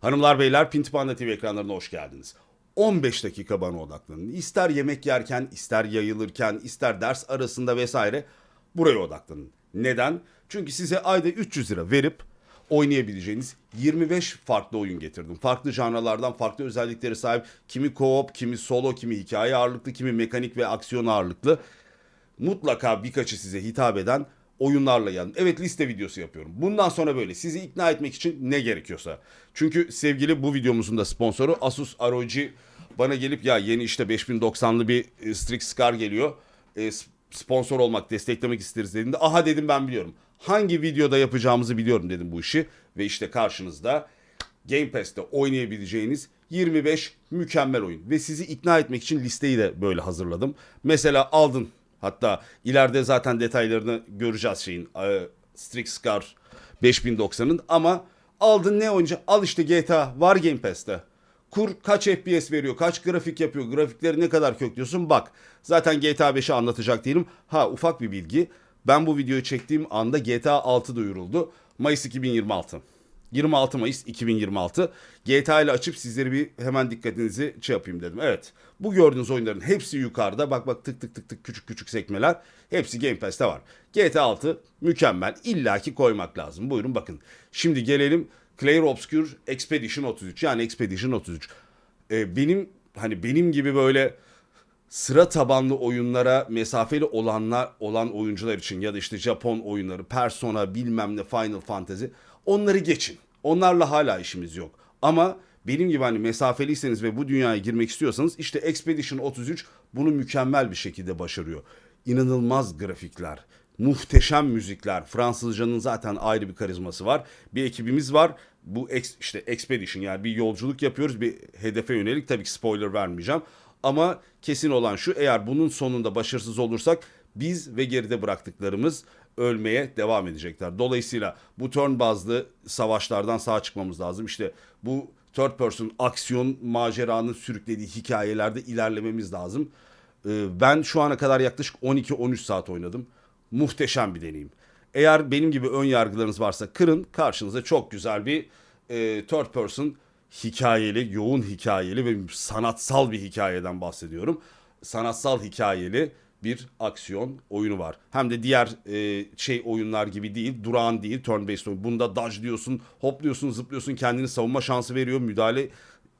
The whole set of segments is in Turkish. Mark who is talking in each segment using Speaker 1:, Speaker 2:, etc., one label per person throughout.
Speaker 1: Hanımlar beyler Pinti Panda TV ekranlarına hoş geldiniz. 15 dakika bana odaklanın. İster yemek yerken, ister yayılırken, ister ders arasında vesaire buraya odaklanın. Neden? Çünkü size ayda 300 lira verip oynayabileceğiniz 25 farklı oyun getirdim. Farklı janralardan farklı özelliklere sahip. Kimi co-op, kimi solo, kimi hikaye ağırlıklı, kimi mekanik ve aksiyon ağırlıklı mutlaka birkaçı size hitap eden oyunlarla geldim. Evet liste videosu yapıyorum. Bundan sonra böyle sizi ikna etmek için ne gerekiyorsa. Çünkü sevgili bu videomuzun da sponsoru Asus ROG bana gelip ya yeni işte 5090'lı bir e, Strix Scar geliyor. E, sponsor olmak, desteklemek isteriz dediğinde aha dedim ben biliyorum. Hangi videoda yapacağımızı biliyorum dedim bu işi. Ve işte karşınızda Game Pass'te oynayabileceğiniz 25 mükemmel oyun. Ve sizi ikna etmek için listeyi de böyle hazırladım. Mesela aldın. Hatta ileride zaten detaylarını göreceğiz şeyin. e, Strix Scar 5090'ın ama aldın ne oyuncu? Al işte GTA var Game Pass'te. Kur kaç FPS veriyor, kaç grafik yapıyor, grafikleri ne kadar köklüyorsun bak. Zaten GTA 5'i anlatacak değilim. Ha ufak bir bilgi. Ben bu videoyu çektiğim anda GTA 6 duyuruldu. Mayıs 2026. 26 Mayıs 2026. GTA ile açıp sizleri bir hemen dikkatinizi şey yapayım dedim. Evet. Bu gördüğünüz oyunların hepsi yukarıda. Bak bak tık tık tık tık küçük küçük sekmeler. Hepsi Game Pass'te var. GTA 6 mükemmel. İlla ki koymak lazım. Buyurun bakın. Şimdi gelelim Clair Obscure Expedition 33. Yani Expedition 33. Ee, benim hani benim gibi böyle sıra tabanlı oyunlara mesafeli olanlar olan oyuncular için ya da işte Japon oyunları, Persona, bilmem ne, Final Fantasy onları geçin. Onlarla hala işimiz yok. Ama benim gibi hani mesafeliyseniz ve bu dünyaya girmek istiyorsanız işte Expedition 33 bunu mükemmel bir şekilde başarıyor. İnanılmaz grafikler, muhteşem müzikler. Fransızcanın zaten ayrı bir karizması var. Bir ekibimiz var. Bu ex, işte Expedition yani bir yolculuk yapıyoruz. Bir hedefe yönelik tabii ki spoiler vermeyeceğim. Ama kesin olan şu eğer bunun sonunda başarısız olursak biz ve geride bıraktıklarımız ölmeye devam edecekler. Dolayısıyla bu turn bazlı savaşlardan sağ çıkmamız lazım. İşte bu third person aksiyon maceranın sürüklediği hikayelerde ilerlememiz lazım. Ee, Ben şu ana kadar yaklaşık 12-13 saat oynadım. Muhteşem bir deneyim. Eğer benim gibi ön yargılarınız varsa kırın karşınıza çok güzel bir e, third person hikayeli, yoğun hikayeli ve sanatsal bir hikayeden bahsediyorum. Sanatsal hikayeli bir aksiyon oyunu var. Hem de diğer e, şey oyunlar gibi değil, durağan değil, turn based oyun. Bunda dodge diyorsun, hopluyorsun, zıplıyorsun, kendini savunma şansı veriyor, müdahale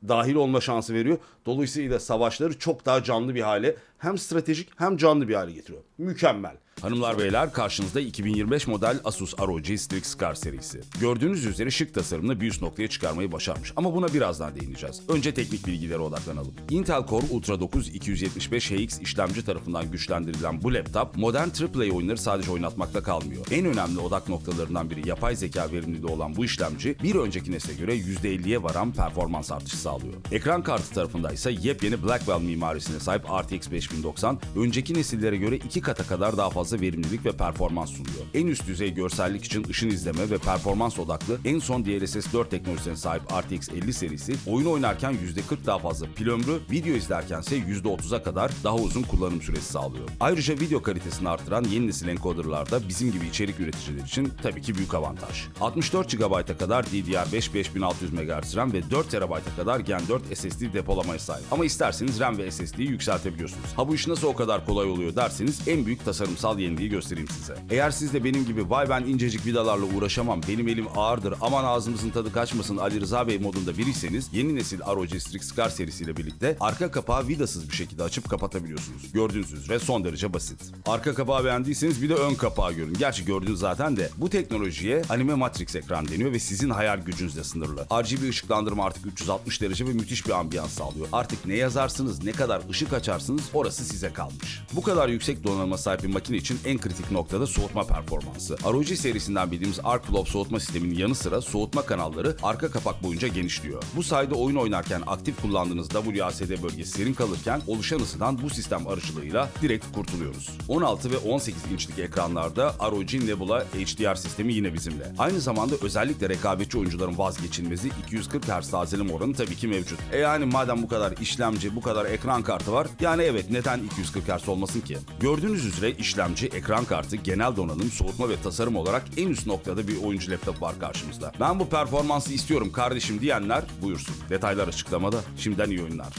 Speaker 1: dahil olma şansı veriyor. Dolayısıyla savaşları çok daha canlı bir hale hem stratejik hem canlı bir hale getiriyor. Mükemmel. Hanımlar beyler karşınızda 2025 model Asus ROG Strix Scar serisi. Gördüğünüz üzere şık tasarımını bir noktaya çıkarmayı başarmış ama buna birazdan değineceğiz. Önce teknik bilgilere odaklanalım. Intel Core Ultra 9 275HX işlemci tarafından güçlendirilen bu laptop modern AAA oyunları sadece oynatmakta kalmıyor. En önemli odak noktalarından biri yapay zeka verimliliği olan bu işlemci bir önceki nesle göre %50'ye varan performans artışı sağlıyor. Ekran kartı tarafında ise yepyeni Blackwell mimarisine sahip RTX 5090 önceki nesillere göre iki kata kadar daha fazla verimlilik ve performans sunuyor. En üst düzey görsellik için ışın izleme ve performans odaklı en son DLSS 4 teknolojisine sahip RTX 50 serisi oyun oynarken %40 daha fazla pil ömrü, video izlerkense %30'a kadar daha uzun kullanım süresi sağlıyor. Ayrıca video kalitesini artıran yeni nesil encoderlarda bizim gibi içerik üreticiler için tabii ki büyük avantaj. 64 GB'a kadar DDR5 5600 MHz RAM ve 4 TB'a kadar Gen 4 SSD depolamaya sahip. Ama isterseniz RAM ve SSD'yi yükseltebiliyorsunuz. Ha bu iş nasıl o kadar kolay oluyor derseniz en büyük tasarımsal yeniliği göstereyim size. Eğer siz de benim gibi vay ben incecik vidalarla uğraşamam, benim elim ağırdır, aman ağzımızın tadı kaçmasın Ali Rıza Bey modunda biriyseniz yeni nesil ROG Strix Scar serisiyle birlikte arka kapağı vidasız bir şekilde açıp kapatabiliyorsunuz. Gördüğünüz üzere son derece basit. Arka kapağı beğendiyseniz bir de ön kapağı görün. Gerçi gördünüz zaten de bu teknolojiye anime matrix ekran deniyor ve sizin hayal gücünüzle sınırlı. RGB ışıklandırma artık 360 derece ve müthiş bir ambiyans sağlıyor. Artık ne yazarsınız, ne kadar ışık açarsınız orası size kalmış. Bu kadar yüksek donanıma sahip bir makine için en kritik noktada soğutma performansı. ROG serisinden bildiğimiz Arc Flow soğutma sisteminin yanı sıra soğutma kanalları arka kapak boyunca genişliyor. Bu sayede oyun oynarken aktif kullandığınız WASD bölgesi serin kalırken oluşan ısıdan bu sistem aracılığıyla direkt kurtuluyoruz. 16 ve 18 inçlik ekranlarda ROG Nebula HDR sistemi yine bizimle. Aynı zamanda özellikle rekabetçi oyuncuların vazgeçilmezi 240 Hz tazeleme oranı tabii ki mevcut. E yani madem bu kadar işlemci, bu kadar ekran kartı var, yani evet neden 240 Hz olmasın ki? Gördüğünüz üzere işlemci kullanıcı, ekran kartı, genel donanım, soğutma ve tasarım olarak en üst noktada bir oyuncu laptop var karşımızda. Ben bu performansı istiyorum kardeşim diyenler buyursun. Detaylar açıklamada. Şimdiden iyi oyunlar.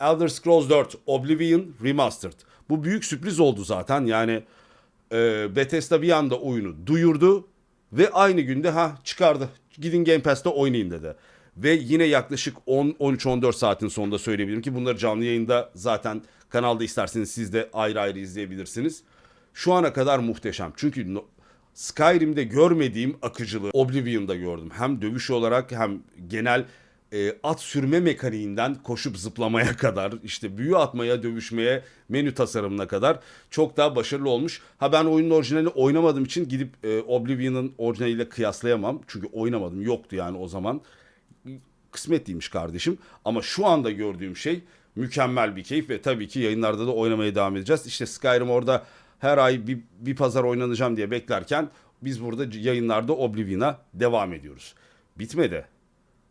Speaker 1: Elder Scrolls 4 Oblivion Remastered. Bu büyük sürpriz oldu zaten. Yani e, Bethesda bir anda oyunu duyurdu ve aynı günde ha çıkardı. Gidin Game Pass'te oynayın dedi. Ve yine yaklaşık 10-13-14 saatin sonunda söyleyebilirim ki bunları canlı yayında zaten kanalda isterseniz siz de ayrı ayrı izleyebilirsiniz. Şu ana kadar muhteşem. Çünkü no- Skyrim'de görmediğim akıcılığı Oblivion'da gördüm. Hem dövüş olarak hem genel e, at sürme mekaniğinden koşup zıplamaya kadar işte büyü atmaya, dövüşmeye, menü tasarımına kadar çok daha başarılı olmuş. Ha ben oyunun orijinalini oynamadığım için gidip e, Oblivion'ın orijinaliyle kıyaslayamam. Çünkü oynamadım yoktu yani o zaman. Kısmet değilmiş kardeşim. Ama şu anda gördüğüm şey mükemmel bir keyif ve tabii ki yayınlarda da oynamaya devam edeceğiz. İşte Skyrim orada her ay bir, bir pazar oynanacağım diye beklerken biz burada yayınlarda Oblivion'a devam ediyoruz. Bitmedi.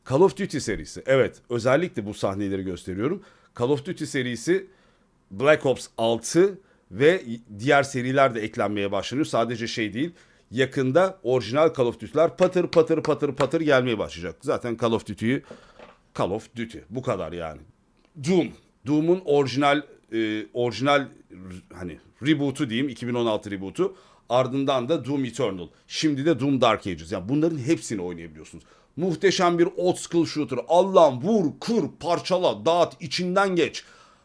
Speaker 1: Call of Duty serisi. Evet, özellikle bu sahneleri gösteriyorum. Call of Duty serisi Black Ops 6 ve diğer seriler de eklenmeye başlanıyor. Sadece şey değil. Yakında orijinal Call of Duty'ler patır patır patır patır gelmeye başlayacak. Zaten Call of Duty'yi Call of Duty bu kadar yani. Doom. Doom'un orijinal e, orijinal hani reboot'u diyeyim 2016 reboot'u. Ardından da Doom Eternal. Şimdi de Doom Dark Ages. Yani bunların hepsini oynayabiliyorsunuz. Muhteşem bir old school shooter. Allah'ım vur, kır, parçala, dağıt, içinden geç.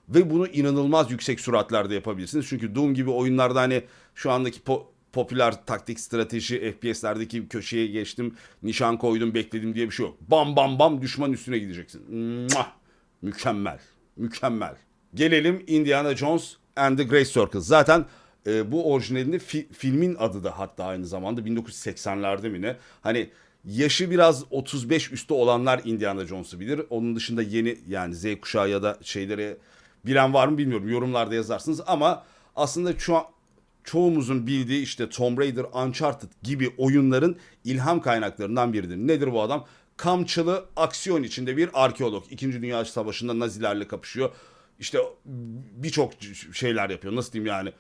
Speaker 1: Ve bunu inanılmaz yüksek süratlerde yapabilirsiniz. Çünkü Doom gibi oyunlarda hani şu andaki po- popüler taktik strateji FPS'lerdeki köşeye geçtim, nişan koydum, bekledim diye bir şey yok. Bam bam bam düşman üstüne gideceksin. Muah! Mükemmel. Mükemmel. Gelelim Indiana Jones and the Great Circle. Zaten e, bu orijinalinde fi- filmin adı da hatta aynı zamanda 1980'lerde mi ne? Hani yaşı biraz 35 üstü olanlar Indiana Jones'u bilir. Onun dışında yeni yani Z kuşağı ya da şeyleri bilen var mı bilmiyorum. Yorumlarda yazarsınız ama aslında şu an çoğumuzun bildiği işte Tomb Raider, Uncharted gibi oyunların ilham kaynaklarından biridir. Nedir bu adam? Kamçılı aksiyon içinde bir arkeolog. İkinci Dünya Savaşı'nda Nazilerle kapışıyor. İşte birçok şeyler yapıyor. Nasıl diyeyim yani?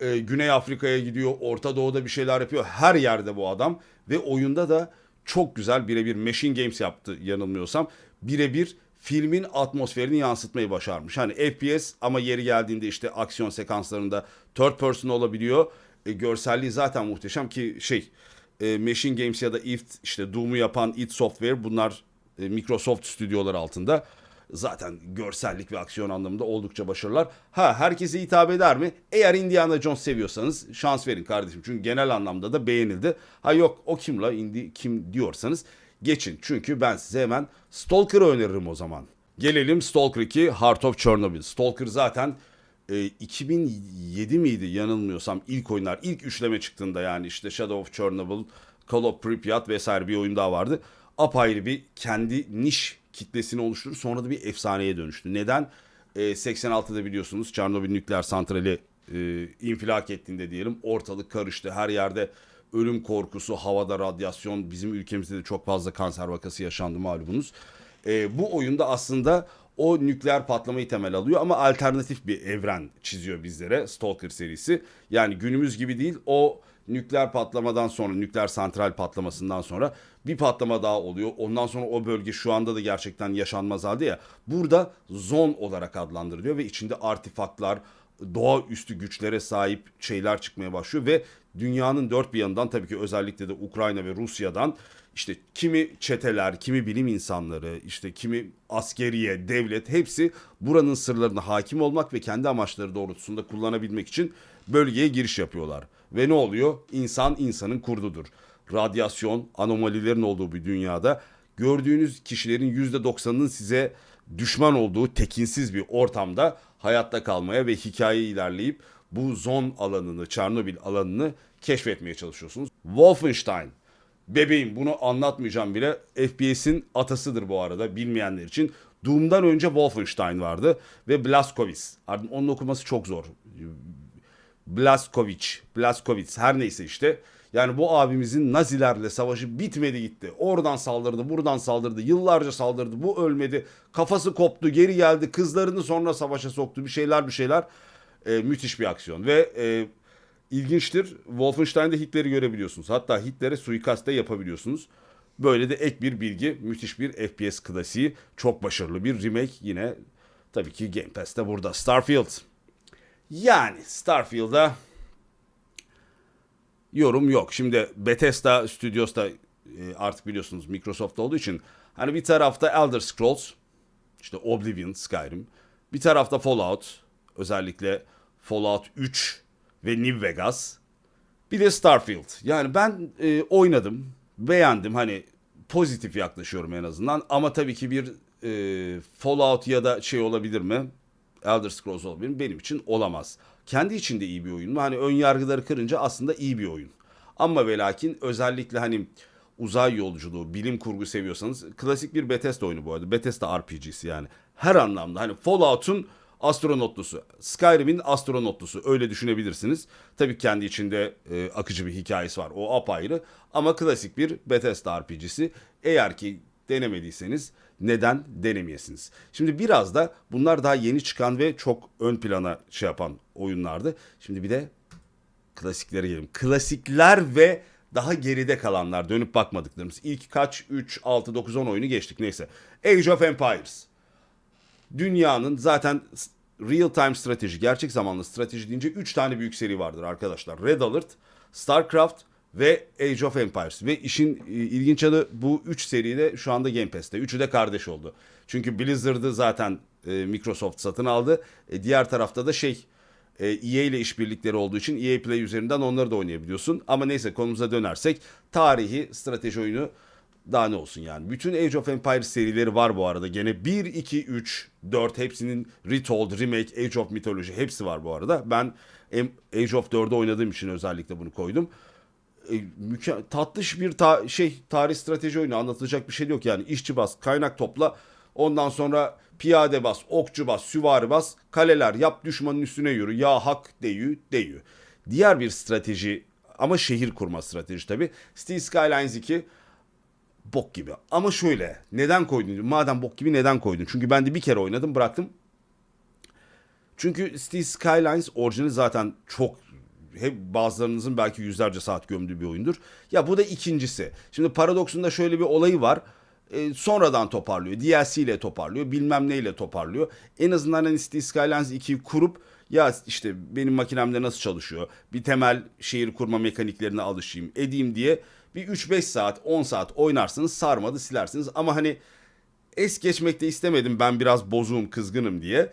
Speaker 1: Ee, Güney Afrika'ya gidiyor. Orta Doğu'da bir şeyler yapıyor. Her yerde bu adam. Ve oyunda da çok güzel birebir Machine Games yaptı yanılmıyorsam. Birebir filmin atmosferini yansıtmayı başarmış. Hani FPS ama yeri geldiğinde işte aksiyon sekanslarında third person olabiliyor. E, görselliği zaten muhteşem ki şey e, Machine Games ya da id işte Doom'u yapan id Software bunlar e, Microsoft stüdyoları altında. Zaten görsellik ve aksiyon anlamında oldukça başarılılar. Ha herkese hitap eder mi? Eğer Indiana Jones seviyorsanız şans verin kardeşim. Çünkü genel anlamda da beğenildi. Ha yok o kim la indi kim diyorsanız geçin. Çünkü ben size hemen Stalker'ı öneririm o zaman. Gelelim Stalker 2 Heart of Chernobyl. Stalker zaten e, 2007 miydi yanılmıyorsam ilk oyunlar ilk üçleme çıktığında yani işte Shadow of Chernobyl, Call of Pripyat vesaire bir oyun daha vardı. Apayrı bir kendi niş kitlesini oluşturdu. Sonra da bir efsaneye dönüştü. Neden? E, 86'da biliyorsunuz Çernobil nükleer santrali e, infilak ettiğinde diyelim ortalık karıştı. Her yerde ölüm korkusu, havada radyasyon, bizim ülkemizde de çok fazla kanser vakası yaşandı malumunuz. E, bu oyunda aslında o nükleer patlamayı temel alıyor ama alternatif bir evren çiziyor bizlere Stalker serisi. Yani günümüz gibi değil o nükleer patlamadan sonra nükleer santral patlamasından sonra bir patlama daha oluyor. Ondan sonra o bölge şu anda da gerçekten yaşanmaz halde ya. Burada zon olarak adlandırılıyor ve içinde artifaklar, doğaüstü güçlere sahip şeyler çıkmaya başlıyor ve dünyanın dört bir yanından tabii ki özellikle de Ukrayna ve Rusya'dan işte kimi çeteler, kimi bilim insanları, işte kimi askeriye, devlet hepsi buranın sırlarına hakim olmak ve kendi amaçları doğrultusunda kullanabilmek için bölgeye giriş yapıyorlar. Ve ne oluyor? İnsan insanın kurdudur. Radyasyon, anomalilerin olduğu bir dünyada gördüğünüz kişilerin %90'ının size düşman olduğu tekinsiz bir ortamda hayatta kalmaya ve hikaye ilerleyip bu zon alanını, Çernobil alanını keşfetmeye çalışıyorsunuz. Wolfenstein. Bebeğim bunu anlatmayacağım bile. FPS'in atasıdır bu arada bilmeyenler için. Doom'dan önce Wolfenstein vardı ve Blazkowicz. Onun okuması çok zor. Blazkowicz, Blazkowicz her neyse işte Yani bu abimizin Nazilerle savaşı bitmedi gitti. Oradan saldırdı, buradan saldırdı, yıllarca saldırdı. Bu ölmedi. Kafası koptu, geri geldi. Kızlarını sonra savaşa soktu. Bir şeyler bir şeyler. Ee, müthiş bir aksiyon. Ve e, ilginçtir. Wolfenstein'de Hitler'i görebiliyorsunuz. Hatta Hitler'e suikast da yapabiliyorsunuz. Böyle de ek bir bilgi. Müthiş bir FPS klasiği. Çok başarılı bir remake. Yine tabii ki Game Pass'te burada. Starfield. Yani Starfield'a yorum yok. Şimdi Bethesda Studios da e, artık biliyorsunuz Microsoft olduğu için hani bir tarafta Elder Scrolls, işte Oblivion, Skyrim, bir tarafta Fallout, özellikle Fallout 3 ve New Vegas, bir de Starfield. Yani ben e, oynadım, beğendim hani pozitif yaklaşıyorum en azından ama tabii ki bir e, Fallout ya da şey olabilir mi? Elder Scrolls olabilir? Benim için olamaz. Kendi içinde iyi bir oyun mu? Hani ön yargıları kırınca aslında iyi bir oyun. Ama ve lakin özellikle hani uzay yolculuğu, bilim kurgu seviyorsanız klasik bir Bethesda oyunu bu arada. Bethesda RPG'si yani. Her anlamda hani Fallout'un astronotlusu, Skyrim'in astronotlusu öyle düşünebilirsiniz. Tabii kendi içinde e, akıcı bir hikayesi var. O apayrı ama klasik bir Bethesda RPG'si. Eğer ki denemediyseniz neden denemeyesiniz? Şimdi biraz da bunlar daha yeni çıkan ve çok ön plana şey yapan oyunlardı. Şimdi bir de klasiklere gelelim. Klasikler ve daha geride kalanlar dönüp bakmadıklarımız. İlk kaç 3, 6, 9, 10 oyunu geçtik neyse. Age of Empires. Dünyanın zaten real time strateji, gerçek zamanlı strateji deyince 3 tane büyük seri vardır arkadaşlar. Red Alert, StarCraft ve Age of Empires. Ve işin e, ilginç adı bu 3 seride şu anda Game Pass'te. Üçü de kardeş oldu. Çünkü Blizzard'ı zaten e, Microsoft satın aldı. E, diğer tarafta da şey e, EA ile işbirlikleri olduğu için EA Play üzerinden onları da oynayabiliyorsun. Ama neyse konumuza dönersek tarihi strateji oyunu daha ne olsun yani. Bütün Age of Empires serileri var bu arada. Gene 1, 2, 3, 4 hepsinin Retold, Remake, Age of Mythology hepsi var bu arada. Ben Age of 4'ü oynadığım için özellikle bunu koydum. E, tatlış bir ta- şey tarih strateji oyunu anlatılacak bir şey yok yani. işçi bas, kaynak topla. Ondan sonra piyade bas, okçu bas, süvari bas, kaleler yap, düşmanın üstüne yürü. Ya hak deyü, deyü. Diğer bir strateji ama şehir kurma strateji tabii. City Skylines 2 bok gibi. Ama şöyle neden koydun? Madem bok gibi neden koydun? Çünkü ben de bir kere oynadım bıraktım. Çünkü City Skylines orijinali zaten çok hep bazılarınızın belki yüzlerce saat gömdüğü bir oyundur. Ya bu da ikincisi. Şimdi Paradox'un da şöyle bir olayı var. E, sonradan toparlıyor. DLC ile toparlıyor. Bilmem neyle toparlıyor. En azından hani City Skylines 2'yi kurup ya işte benim makinemde nasıl çalışıyor? Bir temel şehir kurma mekaniklerine alışayım edeyim diye bir 3-5 saat 10 saat oynarsınız sarmadı silersiniz. Ama hani es geçmek de istemedim ben biraz bozuğum kızgınım diye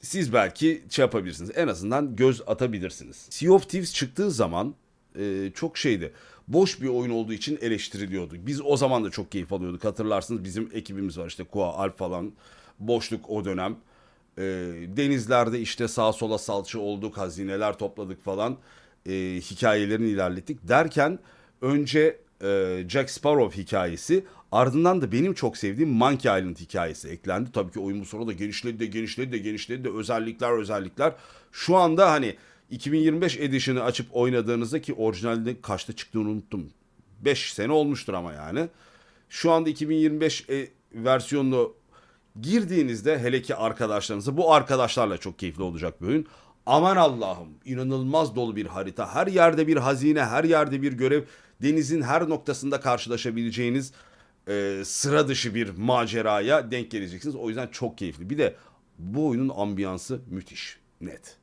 Speaker 1: siz belki şey yapabilirsiniz. En azından göz atabilirsiniz. Sea of Thieves çıktığı zaman e, çok şeydi. Boş bir oyun olduğu için eleştiriliyordu. Biz o zaman da çok keyif alıyorduk. Hatırlarsınız bizim ekibimiz var işte Koa, Alp falan. Boşluk o dönem. E, denizlerde işte sağa sola salça olduk, hazineler topladık falan. E, hikayelerini ilerlettik. Derken önce e, Jack Sparrow hikayesi ardından da benim çok sevdiğim Monkey Island hikayesi eklendi. Tabii ki oyun bu sırada genişledi de genişledi de genişledi de özellikler özellikler. Şu anda hani 2025 Edition'ı açıp oynadığınızda ki orijinalde kaçta çıktığını unuttum. 5 sene olmuştur ama yani. Şu anda 2025 e, versiyonunu girdiğinizde hele ki arkadaşlarınızla bu arkadaşlarla çok keyifli olacak bir oyun. Aman Allah'ım inanılmaz dolu bir harita. Her yerde bir hazine, her yerde bir görev. Denizin her noktasında karşılaşabileceğiniz e, sıra dışı bir maceraya denk geleceksiniz. O yüzden çok keyifli. Bir de bu oyunun ambiyansı müthiş. Net.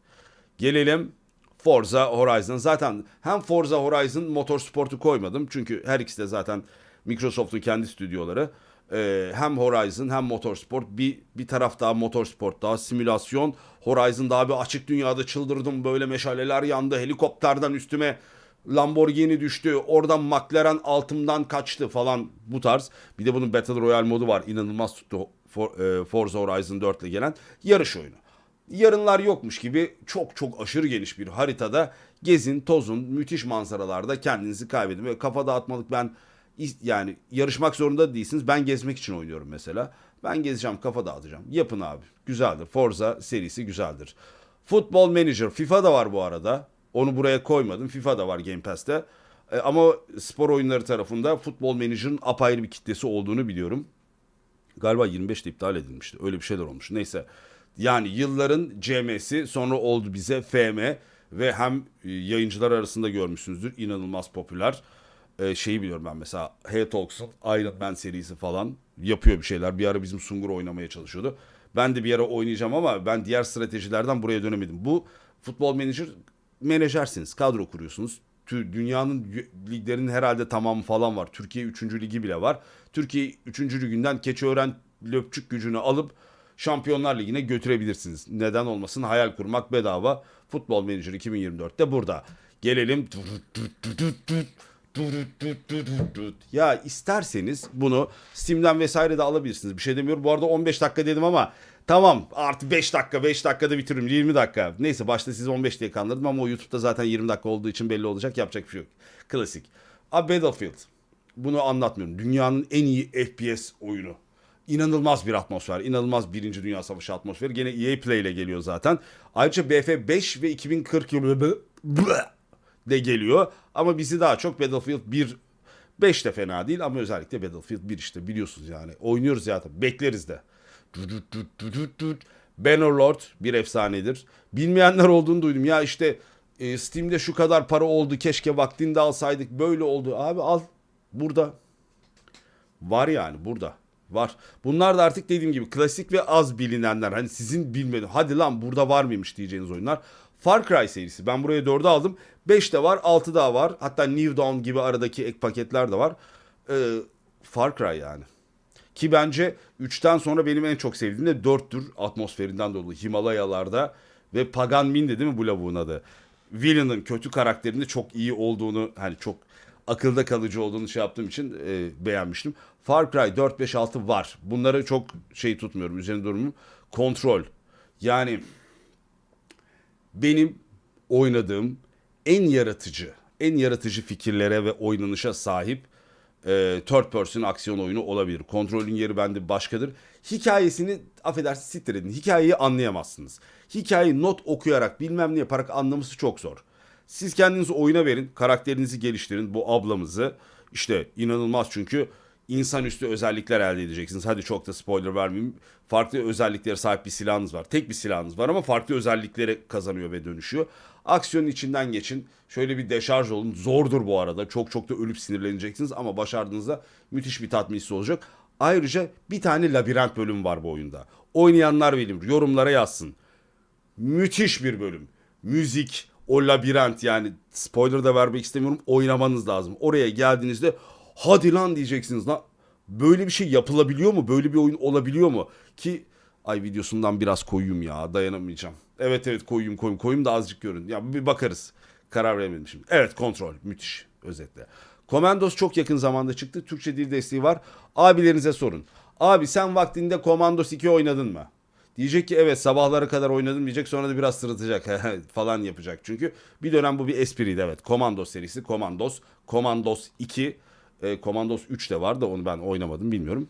Speaker 1: Gelelim Forza Horizon. Zaten hem Forza Horizon Motorsport'u koymadım. Çünkü her ikisi de zaten Microsoft'un kendi stüdyoları. Ee, hem Horizon hem Motorsport. Bir, bir taraf daha Motorsport daha simülasyon. Horizon daha bir açık dünyada çıldırdım. Böyle meşaleler yandı. Helikopterden üstüme Lamborghini düştü. Oradan McLaren altımdan kaçtı falan bu tarz. Bir de bunun Battle Royale modu var. İnanılmaz tuttu For, e, Forza Horizon 4 ile gelen yarış oyunu. Yarınlar yokmuş gibi çok çok aşırı geniş bir haritada gezin, tozun, müthiş manzaralarda kendinizi kaybedin. Ve kafa dağıtmalık ben yani yarışmak zorunda değilsiniz. Ben gezmek için oynuyorum mesela. Ben gezeceğim, kafa dağıtacağım. Yapın abi. Güzeldir. Forza serisi güzeldir. Football Manager. FIFA da var bu arada. Onu buraya koymadım. FIFA da var Game Pass'te. E, ama spor oyunları tarafında futbol menajerin apayrı bir kitlesi olduğunu biliyorum. Galiba 25'te iptal edilmişti. Öyle bir şeyler olmuş. Neyse. Yani yılların CM'si sonra oldu bize FM ve hem e, yayıncılar arasında görmüşsünüzdür. inanılmaz popüler. E, şeyi biliyorum ben mesela Hey Talks'un Iron Man serisi falan yapıyor bir şeyler. Bir ara bizim Sungur oynamaya çalışıyordu. Ben de bir ara oynayacağım ama ben diğer stratejilerden buraya dönemedim. Bu futbol menajer menajersiniz. Kadro kuruyorsunuz. Dünyanın liglerinin herhalde tamamı falan var. Türkiye 3. ligi bile var. Türkiye 3. liginden Keçiören löpçük gücünü alıp Şampiyonlar Ligi'ne götürebilirsiniz. Neden olmasın? Hayal kurmak bedava. Futbol Manager 2024'te burada. Gelelim. Ya isterseniz bunu Steam'den vesaire de alabilirsiniz. Bir şey demiyorum. Bu arada 15 dakika dedim ama tamam artı 5 dakika 5 dakikada bitiririm 20 dakika. Neyse başta sizi 15 diye kandırdım ama o YouTube'da zaten 20 dakika olduğu için belli olacak. Yapacak bir şey yok. Klasik. Abi Battlefield. Bunu anlatmıyorum. Dünyanın en iyi FPS oyunu. İnanılmaz bir atmosfer. inanılmaz Birinci Dünya Savaşı atmosferi. Gene EA Play ile geliyor zaten. Ayrıca BF5 ve 2040 yılı de geliyor. Ama bizi daha çok Battlefield 1 5 de fena değil ama özellikle Battlefield 1 işte biliyorsunuz yani. Oynuyoruz zaten. Bekleriz de. Bannerlord bir efsanedir. Bilmeyenler olduğunu duydum. Ya işte e, Steam'de şu kadar para oldu. Keşke vaktinde alsaydık. Böyle oldu. Abi al. Burada. Var yani burada. Var. Bunlar da artık dediğim gibi klasik ve az bilinenler. Hani sizin bilmediğiniz. Hadi lan burada var mıymış diyeceğiniz oyunlar. Far Cry serisi. Ben buraya 4'ü aldım. 5 de var, 6 daha var. Hatta New Dawn gibi aradaki ek paketler de var. Ee, Far Cry yani. Ki bence 3'ten sonra benim en çok sevdiğim de 4'tür atmosferinden dolayı. Himalayalarda ve Pagan Min'di değil mi bu lavuğun adı? Villain'ın kötü karakterinde çok iyi olduğunu hani çok akılda kalıcı olduğunu şey yaptığım için e, beğenmiştim. Far Cry 4, 5, 6 var. Bunları çok şey tutmuyorum. Üzerinde durumum. Kontrol. Yani benim oynadığım en yaratıcı, en yaratıcı fikirlere ve oynanışa sahip e, third person aksiyon oyunu olabilir. Kontrolün yeri bende başkadır. Hikayesini affedersiniz siktir edin. Hikayeyi anlayamazsınız. Hikayeyi not okuyarak bilmem ne yaparak anlaması çok zor. Siz kendinizi oyuna verin, karakterinizi geliştirin. Bu ablamızı işte inanılmaz çünkü insanüstü özellikler elde edeceksiniz. Hadi çok da spoiler vermeyeyim. Farklı özelliklere sahip bir silahınız var. Tek bir silahınız var ama farklı özelliklere kazanıyor ve dönüşüyor. Aksiyonun içinden geçin. Şöyle bir deşarj olun. Zordur bu arada. Çok çok da ölüp sinirleneceksiniz ama başardığınızda müthiş bir tatmin olacak. Ayrıca bir tane labirent bölüm var bu oyunda. Oynayanlar bilir. Yorumlara yazsın. Müthiş bir bölüm. Müzik, o labirent yani spoiler da vermek istemiyorum. Oynamanız lazım. Oraya geldiğinizde hadi lan diyeceksiniz lan. Böyle bir şey yapılabiliyor mu? Böyle bir oyun olabiliyor mu? Ki ay videosundan biraz koyayım ya dayanamayacağım. Evet evet koyayım koyayım koyayım da azıcık görün. Ya bir bakarız. Karar veremedim şimdi. Evet kontrol müthiş özetle. Komandos çok yakın zamanda çıktı. Türkçe dil desteği var. Abilerinize sorun. Abi sen vaktinde Komandos 2 oynadın mı? Diyecek ki evet sabahlara kadar oynadım diyecek sonra da biraz sırıtacak falan yapacak. Çünkü bir dönem bu bir espriydi evet. Komandos serisi Komandos. Komandos 2. E, Komandos 3 de var da onu ben oynamadım bilmiyorum.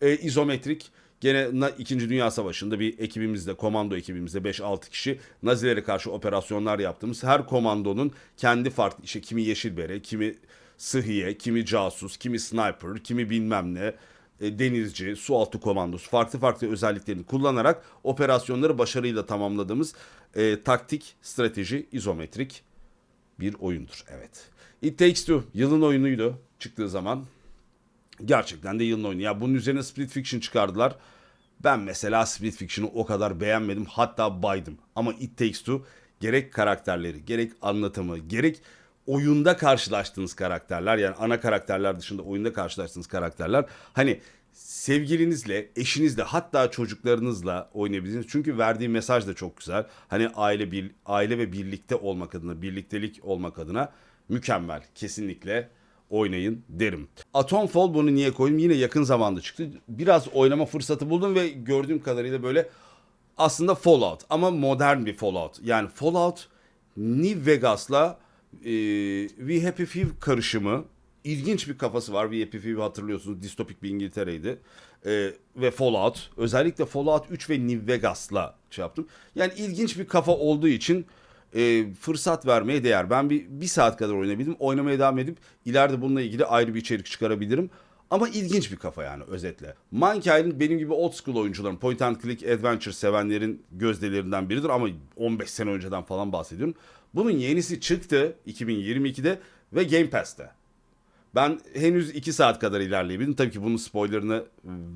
Speaker 1: E, izometrik. Gene İkinci Dünya Savaşı'nda bir ekibimizde, komando ekibimizde 5-6 kişi Nazilere karşı operasyonlar yaptığımız her komandonun kendi farklı, işte kimi yeşil bere, kimi sıhhiye, kimi casus, kimi sniper, kimi bilmem ne, e, denizci, su altı komandosu farklı farklı özelliklerini kullanarak operasyonları başarıyla tamamladığımız e, taktik, strateji, izometrik bir oyundur. Evet. It Takes Two yılın oyunuydu çıktığı zaman. Gerçekten de yılın oyunu. Ya bunun üzerine Split Fiction çıkardılar. Ben mesela Split Fiction'ı o kadar beğenmedim. Hatta baydım. Ama It Takes Two gerek karakterleri, gerek anlatımı, gerek oyunda karşılaştığınız karakterler yani ana karakterler dışında oyunda karşılaştığınız karakterler hani sevgilinizle, eşinizle hatta çocuklarınızla oynayabilirsiniz. Çünkü verdiği mesaj da çok güzel. Hani aile bir aile ve birlikte olmak adına, birliktelik olmak adına mükemmel. Kesinlikle oynayın derim. Atomfall bunu niye koydum? Yine yakın zamanda çıktı. Biraz oynama fırsatı buldum ve gördüğüm kadarıyla böyle aslında Fallout ama modern bir Fallout. Yani Fallout New Vegas'la e, We Happy Few karışımı ilginç bir kafası var. We Happy Few hatırlıyorsunuz distopik bir İngiltere'ydi. E, ve Fallout özellikle Fallout 3 ve New Vegas'la şey yaptım. Yani ilginç bir kafa olduğu için e, fırsat vermeye değer. Ben bir, bir saat kadar oynayabildim. Oynamaya devam edip ileride bununla ilgili ayrı bir içerik çıkarabilirim. Ama ilginç bir kafa yani özetle. Monkey Island benim gibi old school oyuncuların, point and click adventure sevenlerin gözdelerinden biridir ama 15 sene önceden falan bahsediyorum. Bunun yenisi çıktı 2022'de ve Game Pass'te. Ben henüz 2 saat kadar ilerleyebildim. Tabii ki bunun spoilerını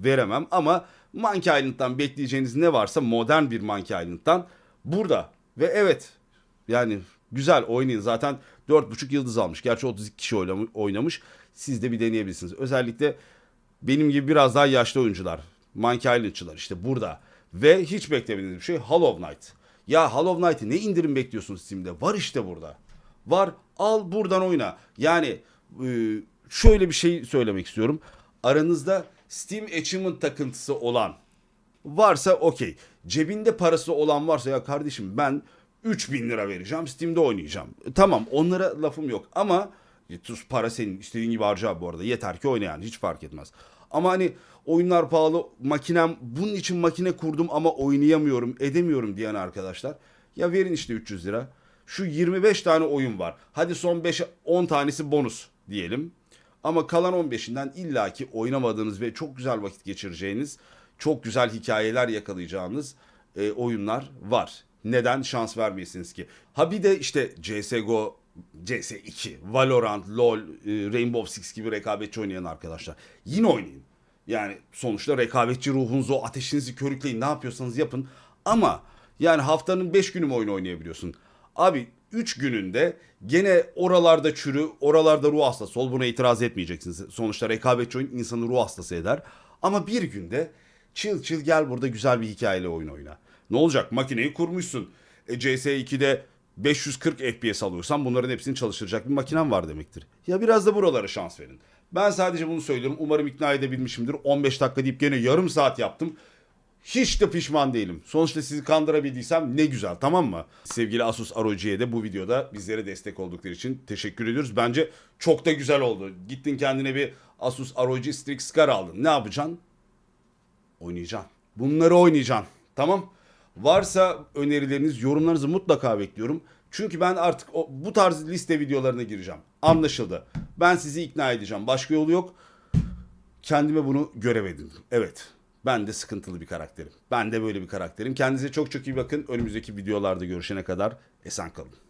Speaker 1: veremem ama Monkey Island'dan bekleyeceğiniz ne varsa modern bir Monkey Island'dan burada. Ve evet yani güzel oynayın. Zaten 4.5 yıldız almış. Gerçi 32 kişi oynam- oynamış. Siz de bir deneyebilirsiniz. Özellikle benim gibi biraz daha yaşlı oyuncular. Monkey Island'çılar işte burada. Ve hiç beklemediğiniz bir şey Hollow Knight. Ya Hollow Knight'ı ne indirim bekliyorsunuz Steam'de? Var işte burada. Var al buradan oyna. Yani e, şöyle bir şey söylemek istiyorum. Aranızda Steam Achievement takıntısı olan varsa okey. Cebinde parası olan varsa ya kardeşim ben 3000 lira vereceğim Steam'de oynayacağım. E, Tamam onlara lafım yok ama e, tuz para senin istediğin gibi harca bu arada. Yeter ki oyna yani hiç fark etmez. Ama hani oyunlar pahalı makinem bunun için makine kurdum ama oynayamıyorum edemiyorum diyen arkadaşlar. Ya verin işte 300 lira. Şu 25 tane oyun var. Hadi son 5-10 tanesi bonus diyelim. Ama kalan 15'inden illaki oynamadığınız ve çok güzel vakit geçireceğiniz, çok güzel hikayeler yakalayacağınız e, oyunlar var. Neden şans vermeyesiniz ki? Ha bir de işte CSGO, CS2, Valorant, LoL, e, Rainbow Six gibi rekabetçi oynayan arkadaşlar. Yine oynayın. Yani sonuçta rekabetçi ruhunuzu, ateşinizi körükleyin. Ne yapıyorsanız yapın. Ama yani haftanın 5 günü mü oyun oynayabiliyorsun? Abi 3 gününde gene oralarda çürü, oralarda ruh hastası ol. Buna itiraz etmeyeceksiniz. Sonuçta rekabetçi oyun insanı ruh hastası eder. Ama bir günde chill chill gel burada güzel bir hikayeyle oyun oyna. Ne olacak? Makineyi kurmuşsun. E, CS2'de 540 FPS alıyorsan bunların hepsini çalıştıracak bir makinen var demektir. Ya biraz da buralara şans verin. Ben sadece bunu söylüyorum. Umarım ikna edebilmişimdir. 15 dakika deyip gene yarım saat yaptım. Hiç de pişman değilim. Sonuçta sizi kandırabildiysem ne güzel tamam mı? Sevgili Asus ROG'ye de bu videoda bizlere destek oldukları için teşekkür ediyoruz. Bence çok da güzel oldu. Gittin kendine bir Asus ROG Strix Scar aldın. Ne yapacaksın? Oynayacaksın. Bunları oynayacaksın. Tamam. Varsa önerileriniz, yorumlarınızı mutlaka bekliyorum. Çünkü ben artık o, bu tarz liste videolarına gireceğim. Anlaşıldı. Ben sizi ikna edeceğim. Başka yolu yok. Kendime bunu görev edindim. Evet. Ben de sıkıntılı bir karakterim. Ben de böyle bir karakterim. Kendinize çok çok iyi bakın. Önümüzdeki videolarda görüşene kadar esen kalın.